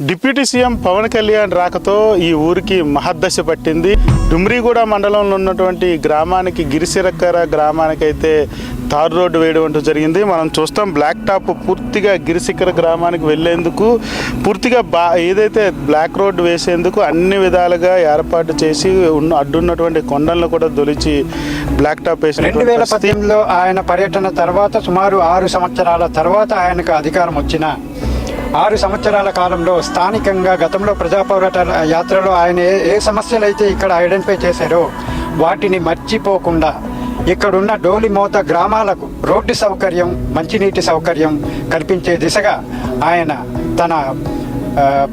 Deputy CM Pawan Kalyan రాకతో ఈ ఊరికి మహద్దశ పట్టింది డుమ్రిగూడ మండలంలో ఉన్నటువంటి గ్రామానికి గిరిసిరక్కర గ్రామానికి అయితే తారు రోడ్డు వేయడం అంటూ జరిగింది మనం చూస్తాం బ్లాక్ టాప్ పూర్తిగా గిరిశిఖర గ్రామానికి వెళ్ళేందుకు పూర్తిగా బా ఏదైతే బ్లాక్ రోడ్డు వేసేందుకు అన్ని విధాలుగా ఏర్పాటు చేసి ఉన్న అడ్డున్నటువంటి కొండలను కూడా దొలిచి బ్లాక్ టాప్ రెండు వేసినటువంటి వేల. పద్దెనిమిదిలో ఆయన పర్యటన తర్వాత సుమారు ఆరు సంవత్సరాల తర్వాత ఆయనకు అధికారం వచ్చిన ఆరు సంవత్సరాల కాలంలో స్థానికంగా గతంలో ప్రజా పోరాట యాత్రలో ఆయన ఏ సమస్యలు అయితే ఇక్కడ ఐడెంటిఫై చేశారో వాటిని మర్చిపోకుండా ఇక్కడున్న డోలిమోత గ్రామాలకు రోడ్డు సౌకర్యం మంచినీటి సౌకర్యం కల్పించే దిశగా ఆయన తన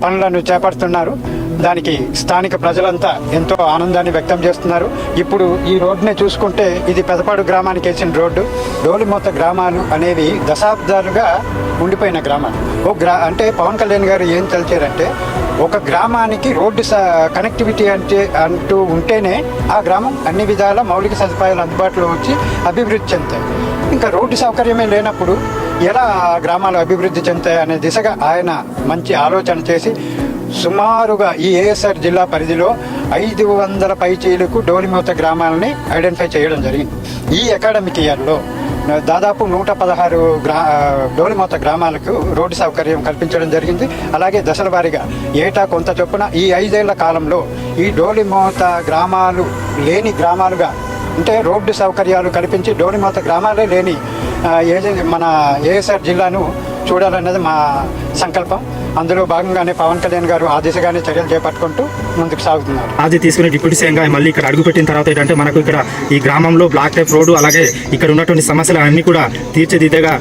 పనులను చేపడుతున్నారు. దానికి స్థానిక ప్రజలంతా ఎంతో ఆనందాన్ని వ్యక్తం చేస్తున్నారు. ఇప్పుడు ఈ రోడ్డుని చూసుకుంటే ఇది పెదపాడు గ్రామానికి వేసిన రోడ్డు. డోలిమూత గ్రామాలు అనేవి దశాబ్దాలుగా ఉండిపోయిన గ్రామాలు ఓ గ్రా అంటే పవన్ కళ్యాణ్ గారు ఏం తెలిచారంటే ఒక గ్రామానికి రోడ్డు స- కనెక్టివిటీ అంటే అంటూ ఉంటేనే ఆ గ్రామం అన్ని విధాల మౌలిక సదుపాయాలు అందుబాటులో వచ్చి అభివృద్ధి చెందుతాయి. ఇంకా రోడ్డు సౌకర్యమే లేనప్పుడు ఎలా గ్రామాలు అభివృద్ధి చెందుతాయి అనే దిశగా ఆయన మంచి ఆలోచన చేసి సుమారుగా ఈ ఏఎస్ఆర్ జిల్లా పరిధిలో ఐదు వందల పైచీలకు డోలిమూత గ్రామాలని ఐడెంటిఫై చేయడం జరిగింది. ఈ అకాడమిక్ ఇయర్లో దాదాపు నూట పదహారు గ్రా డోలిమూత గ్రామాలకు రోడ్డు సౌకర్యం కల్పించడం జరిగింది. అలాగే దశల వారీగా ఏటా కొంత చొప్పున ఈ ఐదేళ్ళ కాలంలో ఈ డోలిమూత గ్రామాలు లేని గ్రామాలుగా అంటే రోడ్డు సౌకర్యాలు కల్పించి డోనిమాత గ్రామాలే లేని ఏ మన ఏఎస్ఆర్ జిల్లాను చూడాలన్నది మా సంకల్పం. అందులో భాగంగానే పవన్ కళ్యాణ్ గారు ఆ దిశగానే చర్యలు చేపట్టుకుంటూ ముందుకు సాగుతున్నారు. అది తీసుకుని డిప్యూటీ సీఎంగా మళ్ళీ ఇక్కడ అడుగుపెట్టిన తర్వాత ఏంటంటే మనకు ఇక్కడ ఈ గ్రామంలో బ్లాక్ టైప్ రోడ్డు అలాగే ఇక్కడ ఉన్నటువంటి సమస్యలు అన్ని కూడా తీర్చిదిద్దగా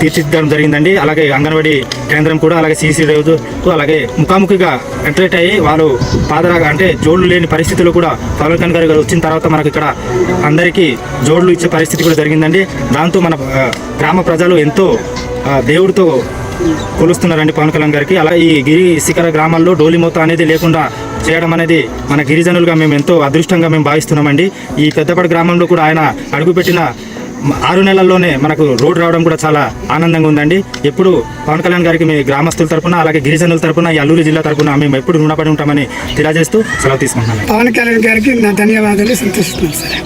తీర్చిదిద్దడం జరిగిందండి. అలాగే అంగన్వాడీ కేంద్రం కూడా అలాగే సీసీ రోజు అలాగే ముఖాముఖిగా ఎంటరేట్ అయ్యి వాళ్ళు పాదరాగా అంటే జోళ్ళు లేని పరిస్థితులు కూడా పవన్ కళ్యాణ్ గారు వచ్చిన తర్వాత మనకు ఇక్కడ అందరికీ జోడ్లు ఇచ్చే పరిస్థితి కూడా జరిగిందండి. దాంతో మన గ్రామ ప్రజలు ఎంతో దేవుడితో కొలుస్తున్నారండి పవన్ కళ్యాణ్ గారికి. అలా ఈ గిరి శిఖర గ్రామాల్లో డోలిమోత అనేది లేకుండా చేయడం అనేది మన గిరిజనులుగా మేము ఎంతో అదృష్టంగా మేము భావిస్తున్నామండి. ఈ పెద్దపడి గ్రామంలో కూడా ఆయన అడుగుపెట్టిన ఆరు నెలల్లోనే మనకు రోడ్డు రావడం కూడా చాలా ఆనందంగా ఉందండి. ఎప్పుడు పవన్ కళ్యాణ్ గారికి మీ గ్రామస్తుల తరపున అలాగే గిరిజనుల తరపున ఈ అల్లూరు జిల్లా తరపున మేము ఎప్పుడు రుణపడి ఉంటామని తెలియజేస్తూ సెలవు తీసుకుంటున్నాను పవన్ కళ్యాణ్ గారికి నా ధన్యవాదాలు సంతోషిస్తున్నాను సార్.